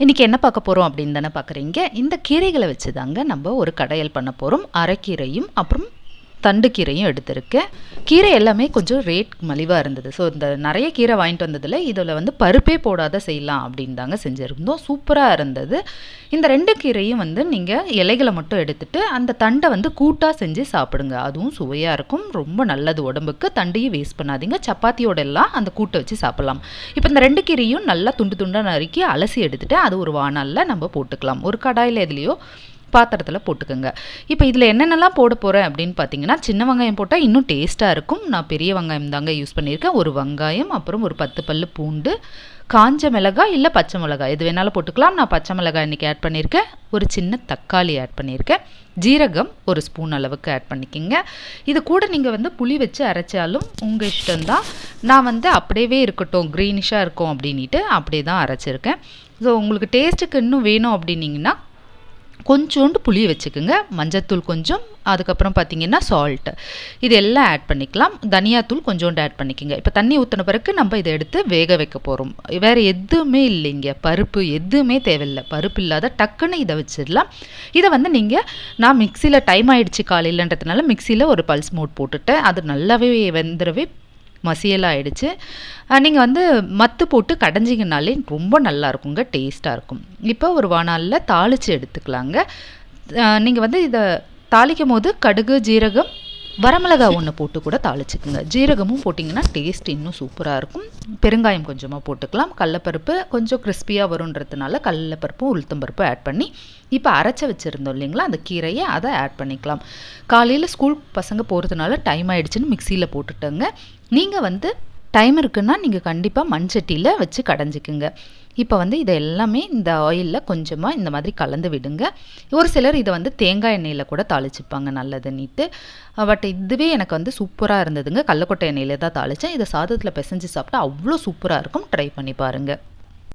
இன்றைக்கி என்ன பார்க்க போகிறோம் அப்படின்னு தானே பார்க்குறீங்க? இந்த கீரைகளை வச்சு தாங்க நம்ம ஒரு கடையல் பண்ண போகிறோம் அரைக்கீரையும் அப்புறம் தண்டு கீரையும் எடுத்திருக்கேன் கீரை எல்லாமே கொஞ்சம் ரேட் மலிவாக இருந்தது. ஸோ இந்த நிறைய கீரை வாங்கிட்டு வந்ததில் இதில் வந்து பருப்பே போடாத செய்யலாம் அப்படின்னு தாங்க செஞ்சுருந்தோம். சூப்பராக இருந்தது. இந்த ரெண்டு கீரையும் வந்து நீங்கள் இலைகளை மட்டும் எடுத்துட்டு அந்த தண்டை வந்து கூட்டாக செஞ்சு சாப்பிடுங்க. அதுவும் சுவையாக இருக்கும். ரொம்ப நல்லது உடம்புக்கு. தண்டையும் வேஸ்ட் பண்ணாதீங்க. சப்பாத்தியோட எல்லாம் அந்த கூட்டை வச்சு சாப்பிட்லாம். இப்போ இந்த ரெண்டு கீரையும் நல்லா துண்டு துண்டாக நறுக்கி அலசி எடுத்துட்டு அது ஒரு வானலில் நம்ம போட்டுக்கலாம். ஒரு கடாயில் எதுலேயோ பாத்திரத்தில் போட்டுக்கோங்க. இப்போ இதில் என்னென்னலாம் போட போகிறேன் அப்படின்னு பார்த்தீங்கன்னா சின்ன வெங்காயம் போட்டால் இன்னும் டேஸ்ட்டாக இருக்கும். நான் பெரிய வெங்காயம் தாங்க யூஸ் பண்ணியிருக்கேன். ஒரு வெங்காயம் அப்புறம் ஒரு பத்து பல் பூண்டு காஞ்ச மிளகாய் இல்லை பச்சை மிளகாய். எது வேணாலும் போட்டுக்கலாம். நான் பச்சை மிளகாய் இன்றைக்கி ஆட் பண்ணியிருக்கேன். ஒரு சின்ன தக்காளி ஆட் பண்ணியிருக்கேன். ஜீரகம் ஒரு ஸ்பூன் அளவுக்கு ஆட் பண்ணிக்கோங்க. இது கூட நீங்கள் வந்து புளி வச்சு அரைச்சாலும் உங்கள் இஷ்டம்தான். நான் வந்து அப்படியே இருக்கட்டும் க்ரீனிஷாக இருக்கும் அப்படின்ட்டு அப்படியே தான் அரைச்சிருக்கேன். ஸோ உங்களுக்கு டேஸ்ட்டுக்கு இன்னும் வேணும் அப்படின்னிங்கன்னா கொஞ்சோண்டு புளி வச்சுக்கோங்க. மஞ்சத்தூள் கொஞ்சம் அதுக்கப்புறம் பார்த்தீங்கன்னா சால்ட்டு இது எல்லாம் ஆட் பண்ணிக்கலாம். தனியாத்தூள் கொஞ்சோண்டு ஆட் பண்ணிக்கோங்க. இப்போ தண்ணி ஊற்றின பிறகு நம்ம இதை எடுத்து வேக வைக்க போகிறோம் வேறு எதுவுமே இல்லைங்க. பருப்பு எதுவுமே தேவையில்லை. பருப்பு இல்லாத டக்குன்னு இதை வச்சிடலாம். இதை வந்து நீங்கள் நான் மிக்சியில் டைம் ஆகிடுச்சு காலையிலன்றதுனால மிக்சியில் ஒரு பல்ஸ் மோட் போட்டுட்டேன். அது நல்லாவே வெந்துடவே மசியலாக ஆகிடுச்சு நீங்கள் வந்து மத்து போட்டு கடைஞ்சிங்கனாலே ரொம்ப நல்லா இருக்குங்க டேஸ்ட்டாக இருக்கும். இப்போ ஒரு வானாலில் தாளித்து எடுத்துக்கலாங்க. நீங்கள் வந்து இதை தாளிக்கும் போது கடுகு ஜீரகம் வரமிளகா ஒன்று போட்டு கூட தாளிச்சுக்குங்க. ஜீரகமும் போட்டிங்கன்னா டேஸ்ட் இன்னும் சூப்பராக இருக்கும். பெருங்காயம் கொஞ்சமாக போட்டுக்கலாம். கடலப்பருப்பு கொஞ்சம் கிறிஸ்பியாக வருன்றதுனால கடலப்பருப்பும் உளுத்தம்பருப்பும் ஆட் பண்ணி இப்போ அரைச்சி வச்சுருந்தோம் இல்லைங்களா அந்த கீரையை அதை ஆட் பண்ணிக்கலாம். காலையில் ஸ்கூல் பசங்க போகிறதுனால டைம் ஆகிடுச்சின்னு மிக்சியில் போட்டுட்டோங்க. நீங்கள் வந்து டைம் இருக்குன்னா நீங்கள் கண்டிப்பாக மண் சட்டியில் வச்சு கடைஞ்சிக்குங்க. இப்போ வந்து இதை எல்லாமே இந்த ஆயிலில் கொஞ்சமாக இந்த மாதிரி கலந்து விடுங்க. ஒரு சிலர் இதை வந்து தேங்காய் எண்ணெயில் கூட தாளிச்சுப்பாங்க நல்லதுன்னிட்டு பட் இதுவே எனக்கு வந்து சூப்பராக இருந்ததுங்க. கடலக்கொட்டை எண்ணெயில் தான் தாளித்தேன் இதை சாதத்தில் பிசைஞ்சு சாப்பிட்டா அவ்வளோ சூப்பராக இருக்கும். ட்ரை பண்ணி பாருங்கள்